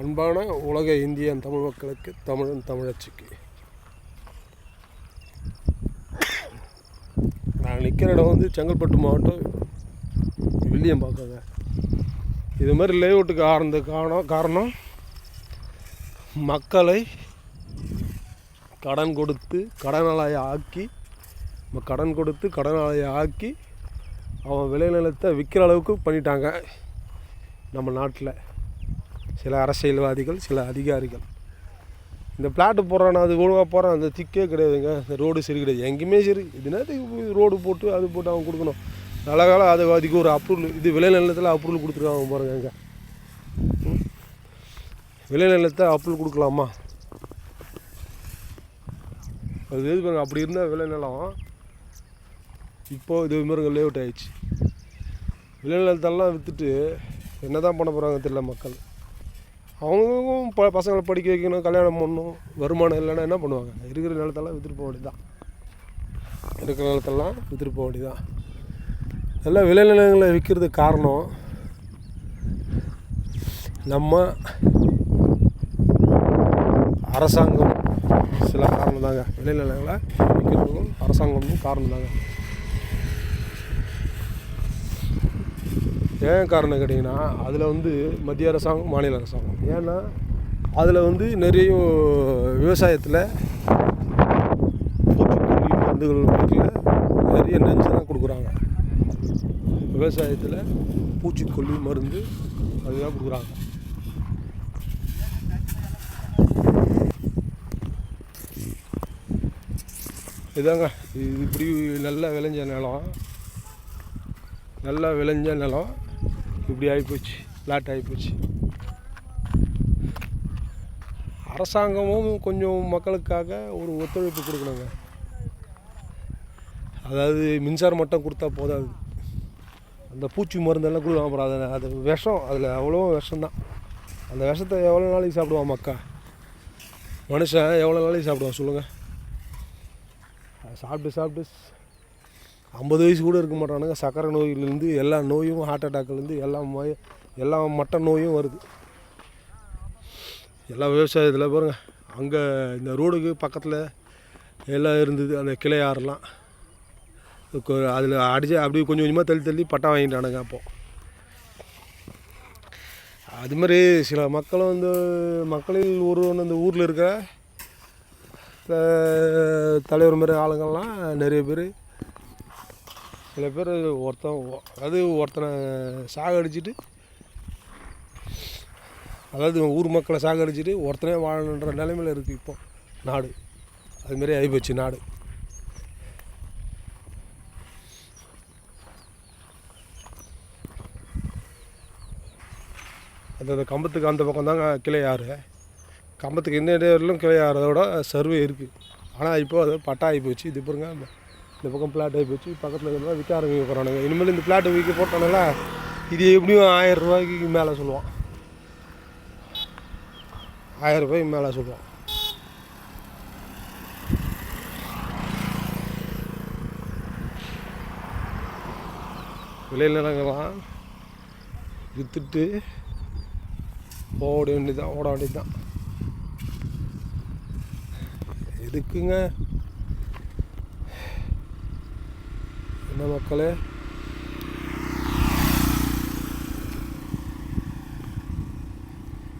அன்பான உலக இந்தியன் தமிழ் மக்களுக்கு தமிழன் தமிழச்சிக்கு. நான் நிற்கிற இடம் வந்து செங்கல்பட்டு மாவட்டம் வில்லியம் வில்லியம்பாக்கங்க. இது மாதிரி லேஅவுட்டுக்கு ஆரந்த காரணம் காரணம் மக்களை கடன் கொடுத்து கடனாளியை ஆக்கி கடன் கொடுத்து கடனாளியை ஆக்கி அவன் விளைநிலத்தை விற்கிற அளவுக்கு பண்ணிட்டாங்க நம்ம நாட்டில். சில அரசியல்வாதிகள் சில அதிகாரிகள். இந்த பிளாட்டு போடுறான் அது ஒழுங்காக போகிறான் அந்த திக்கே கிடையாதுங்க. இந்த ரோடு சரி கிடையாது. எங்கேயுமே சரி. இது நேரத்துக்கு ரோடு போட்டு அது போட்டு அவன் கொடுக்கணும். நல்ல காலம் அது அதுக்கு ஒரு அப்ரூவல் இது விளைநிலத்தில் அப்ரூவல் கொடுத்துருக்காங்க பாருங்க அங்கே. விளைநிலத்தை அப்ரூவல் கொடுக்கலாமா? அது எது பாருங்க அப்படி இருந்தால் விளைநிலம் இப்போது இது மாதிரி லேஅவுட் ஆயிடுச்சு. விளைநிலத்தெல்லாம் விற்றுட்டு என்ன தான் பண்ண போகிறாங்க தெரியல மக்கள். அவங்களுக்கும் ப பசங்களை படிக்க வைக்கணும் கல்யாணம் பண்ணணும் வருமானம் இல்லைன்னா என்ன பண்ணுவாங்க? இருக்கிற நிலத்தெல்லாம் விற்றுட்டு போக வேண்டியதான் இருக்கிற நிலத்தெல்லாம் விற்றுட்டு போக வேண்டியதான் எல்லாம் விளைநிலங்களை விற்கிறதுக்கு காரணம் நம்ம அரசாங்கம். சில காரணம் தாங்க விளைநிலங்களை விற்கிறதுக்கும் அரசாங்கமும் காரணம் தாங்க ஏன் காரணம் கேட்டிங்கன்னா அதில் வந்து மத்திய அரசாங்கம் மாநில அரசாங்கம். ஏன்னா அதில் வந்து நிறைய விவசாயத்தில் பூச்சிக்கொல்லி மருந்துகள் பேரில் நிறைய நஞ்சு தான் கொடுக்குறாங்க. விவசாயத்தில் பூச்சிக்கொல்லி மருந்து அதுதான் கொடுக்குறாங்க. இதாங்க இது இப்படி நல்லா விளைஞ்ச நிலம். நல்லா விளைஞ்ச நிலம். இப்படி ஆகிப்போச்சு பிளாட் ஆகிப்போச்சு. அரசாங்கமும் கொஞ்சம் மக்களுக்காக ஒரு ஒத்துழைப்பு கொடுக்கணுங்க. அதாவது மின்சாரம் மட்டும் கொடுத்தா போதாது. அந்த பூச்சி மருந்தெல்லாம் கொடுக்கலாம் அப்புறம் அதை அது விஷம் அதில் அவ்வளோ விஷம்தான். அந்த விஷத்தை எவ்வளோ நாளைக்கு சாப்பிடுவான் மக்கா? மனுஷன் எவ்வளோ நாளைக்கு சாப்பிடுவான் சொல்லுங்கள் அதை சாப்பிட்டு சாப்பிட்டு ஐம்பது வயசு கூட இருக்க மாட்டானுங்க. சக்கரை நோயிலேருந்து எல்லா நோயும் ஹார்ட் அட்டாக்லேருந்து எல்லா நோய் எல்லா மட்ட நோயும் வருது. எல்லா விவசாயத்தில் பாருங்கள் அங்கே இந்த ரோடுக்கு பக்கத்தில் எல்லாம் இருந்தது. அந்த கிளை ஆறுலாம். அதில் அடிச்சு அப்படியே கொஞ்சம் கொஞ்சமாக தள்ளி தள்ளி பட்டா வாங்கிட்டானுங்க அப்போது அது மாதிரி சில மக்களும் வந்து மக்களில் ஒருவன் அந்த ஊரில் இருக்கிற தலைவர் மாதிரி ஆளுங்கள்லாம் நிறைய பேர் சில பேர் ஒருத்தன் அதாவது ஒருத்தனை சாகடிச்சிட்டு அதாவது ஊர் மக்களை சாகடிச்சிட்டு ஒருத்தனே வாழணுன்ற நிலைமையில் இருக்குது இப்போ நாடு. அதுமாரி ஆகிப்போச்சு நாடு. அந்த கம்பத்துக்கு அந்த பக்கம் தாங்க கிளை ஆறு. கம்பத்துக்கு இந்த இடத்துலையும் கிளை ஆறதோட சர்வே இருக்குது ஆனால் இப்போ அது பட்டா ஆகி போச்சு. இது பாருங்க இந்த பக்கம் பிளாட் ஆகி போச்சு பக்கத்தில் இருக்கிறதா விற்க ஆரம்பிக்க போகிறானுங்க இனிமேல் இந்த பிளாட்டை விற்க போட்டானுங்களா? இது எப்படியும் ஆயிரம் ரூபாய்க்கு மேலே சொல்லுவான். ஆயிரம் ரூபாய்க்கு மேலே சொல்லுவான். விளைநிலங்கள்லாம் விற்றுட்டு ஓட வேண்டியதுதான் ஓட வேண்டியதுதான். எதுக்குங்க? என்ன மக்களே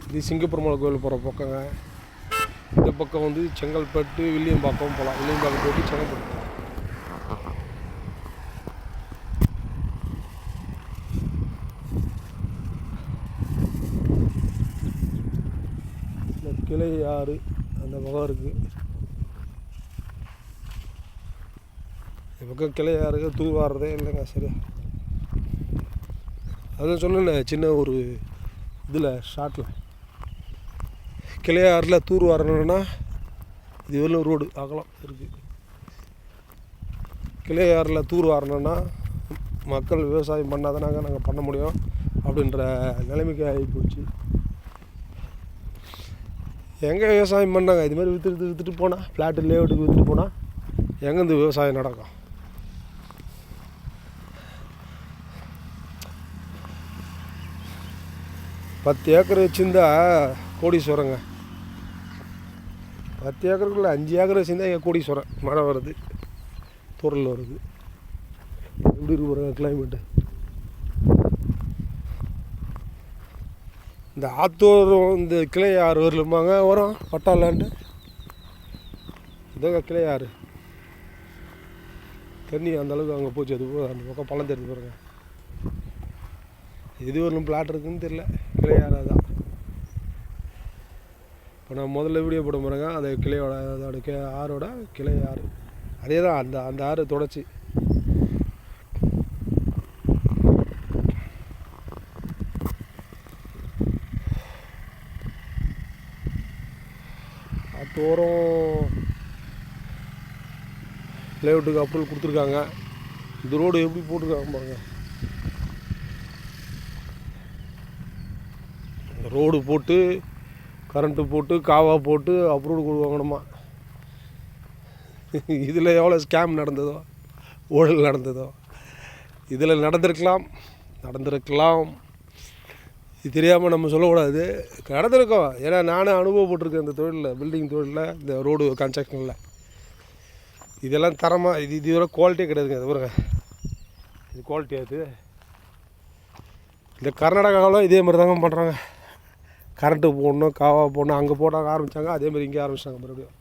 இது சிங்கப்பெருமாள் மலை கோயில் போகிற பக்கங்க. இந்த பக்கம் வந்து செங்கல்பட்டு வில்லியம்பாக்கம் போகலாம் வில்லியம்பாக்கம் போயிட்டு செங்கல்பட்டு. போகலாம் இந்த கிளை ஆறு அந்த முகம் இருக்குது இந்த பக்கம் கிளை ஆறு இல்லைங்க சரியா? அதான் சொன்னேன் சின்ன ஒரு இதில் ஷார்ட்டில் கிளையாறில் தூர் வரணுன்னா இது வரலும் ரோடு அகலம் இருக்குது கிளையாறில் ஆறில் தூர் வரணுன்னா மக்கள் விவசாயம் பண்ணாதனாங்க நாங்கள் பண்ண முடியும் அப்படின்ற நிலைமைக்கு ஆகி போச்சு எங்கே விவசாயம் பண்ணாங்க? இதுமாதிரி விற்று விற்றுட்டு விற்றுட்டு போனால் ஃப்ளாட்டு லேஅவுட்டுக்கு விற்றுட்டு போனால் எங்கேருந்து விவசாயம் நடக்கும்? பத்து ஏக்கர் வச்சுருந்தா கோடீஸ்வரங்க. பத்து ஏக்கருக்குள்ள அஞ்சு ஏக்கர் வச்சுருந்தா இங்கே கோடீஸ்வரம் மழை வருது தூரல் வருது எப்படி இருக்கு பாருங்க கிளைமேட்டு இந்த ஆத்தூர் இந்த கிளை ஆறு வரலுமாங்க வரும் பட்டாலாண்டு இதோ கிளை ஆறு. தண்ணி அந்தளவுக்கு அங்கே போச்சு அது அந்த பக்கம் பழம் தெரிஞ்சு பாருங்க. எது வரலும் பிளாட் இருக்குன்னு தெரில கிளை தான் இப்போ நான் முதல்ல வீடியோ போட பாருங்க அந்த கிளையோட அதோட கி ஆறோட கிளை ஆறு. அதே தான் அந்த அந்த ஆறு தொடச்சி தோறும் லேவுட்டுக்கு அப்ரூவல் கொடுத்துருக்காங்க. இந்த ரோடு எப்படி போட்டிருக்காங்க பாருங்கள் ரோடு போட்டு கரண்ட்டு போட்டு காவா போட்டு அப்ரூவல் கொடுவாங்கணுமா? இதில் எவ்வளோ ஸ்கேம் நடந்ததோ ஊழல் நடந்ததோ இதில் நடந்திருக்கலாம் நடந்திருக்கலாம். இது தெரியாமல் நம்ம சொல்லக்கூடாது. நடந்திருக்கோம். ஏன்னா நானும் அனுபவப்பட்டிருக்கேன் இந்த தொழிலில் பில்டிங் தொழிலில் இந்த ரோடு கன்ஸ்ட்ரக்ஷனில் இதெல்லாம் தரமாக இது இது இதோட குவாலிட்டியே கிடையாதுங்க இது பாருங்க. இது குவாலிட்டி அது. இந்த கர்நாடகாவிலும் இதே மாதிரி தாங்க பண்ணுறாங்க கரண்ட்டு போடணும் காவா போடணும் அங்கே போட ஆரம்பித்தாங்க அதே மாதிரி இங்கே ஆரம்பித்தாங்க மறுபடியும்.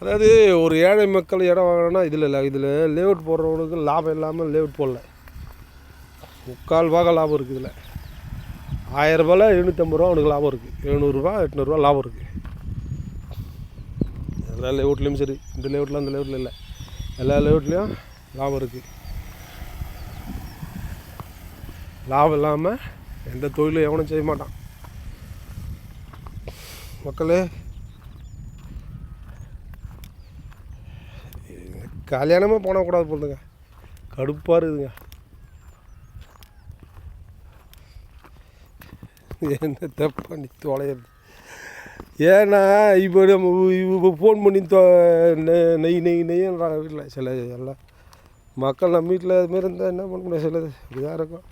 அதாவது ஒரு ஏழை மக்கள் இடம் வாங்கணும்னா இதில் இல்லை இதில் லேவுட் போடுறவங்களுக்கு லாபம் இல்லாமல் லேவுட் போடல. முக்கால் பாக லாபம் இருக்குது இதில். ஆயிரரூபாயில் எழுநூற்றம்பது ரூபா அவனுக்கு லாபம் இருக்குது எழுநூறுபா எட்நூறுரூவா லாபம் இருக்குது எல்லா லேவுட்லேயும் சரி இந்த லேவுட்லாம் அந்த லேஅவுட்டில் இல்லை. எல்லா லேவுட்லேயும் லாபம் இருக்குது லாபம் இல்லாமல் எந்த தொழிலும் எவனும் செய்ய மாட்டான். மக்களே கல்யாணமே போனக்கூடாது போடுங்க கடுப்பாக இருக்குதுங்க. என்ன தப்பா நீ தொலையிறது? ஏன்னா இப்போ நம்ம இப்போ ஃபோன் பண்ணி தொ நெ- நெய் நெய் நெய்ன்றாங்க வீட்டில் சில எல்லாம் மக்கள் நம்ம வீட்டில் அதுமாரி இருந்தால் என்ன பண்ண முடியாது சிலது இப்படிதான் இருக்கும்.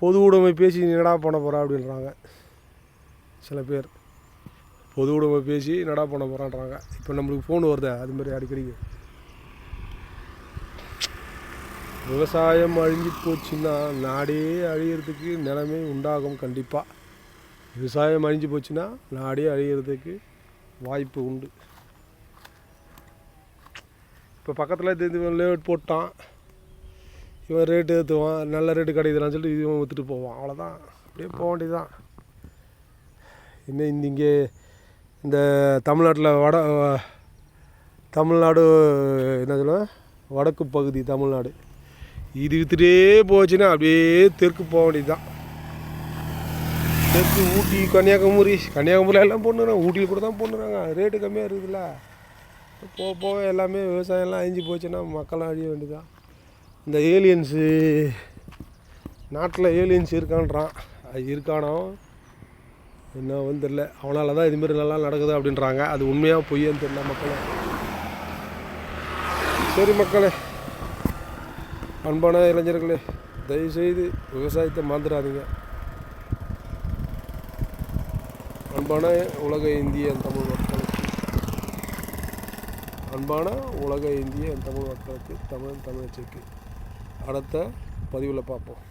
பொது உடைமை பேசி நடா என்னடா பண்ண போகிறா அப்படின்றாங்க. சில பேர். பொது உடைமை பேசி என்னடா பண்ண போகிறான்றாங்க இப்போ நம்மளுக்கு ஃபோன் வருதே அது மாதிரி அடிக்கடிக்கு விவசாயம் அழிஞ்சு போச்சுன்னா நாடே அழியிறதுக்கு நிலைமை உண்டாகும் கண்டிப்பாக விவசாயம் அழிஞ்சு போச்சுன்னா நாடே அழியிறதுக்கு வாய்ப்பு உண்டு. இப்போ பக்கத்தில் இது லேட் போட்டான். இவன் ரேட்டு ஏற்றுவான் நல்ல ரேட்டு கிடைக்குதுன்னு சொல்லிட்டு இவன் விற்றுட்டு போவான். அவ்வளோதான் அப்படியே போக வேண்டியதுதான். இன்னும் இந்த இங்கே இந்த தமிழ்நாட்டில் வட தமிழ்நாடு என்ன சொல்லுவேன் வடக்கு பகுதி தமிழ்நாடு. இது வித்துட்டே போச்சுன்னா அப்படியே தெற்கு போக வேண்டியதுதான். தெற்கு ஊட்டி கன்னியாகுமரி கன்னியாகுமரியில் எல்லாம் பொண்ணுறாங்க ஊட்டியில் கூட தான் பொண்ணுறாங்க ரேட்டு கம்மியாக இருக்குதுல்ல. போக போக எல்லாமே விவசாயம்லாம் அழிஞ்சு போச்சுன்னா மக்கள்லாம் அழிய வேண்டியதுதான். இந்த ஏலியன்ஸு நாட்டில் ஏலியன்ஸ் இருக்கான்றான். அது இருக்கானோ? என்ன வந்து தெரில அவனால் தான் இதுமாரி நல்லா நடக்குது அப்படின்றாங்க. அது உண்மையாக பொய்யான்னு தெரியல மக்களே. சரி மக்களே அன்பான இளைஞர்களே தயவுசெய்து விவசாயத்தை மாந்துடாதீங்க அன்பான உலக இந்திய தமிழ் மக்களுக்கு அன்பான உலக இந்திய தமிழ் மக்களுக்கு தமிழ் தமிழச்சிக்கு. அடுத்த பதிவில் பார்ப்போம்.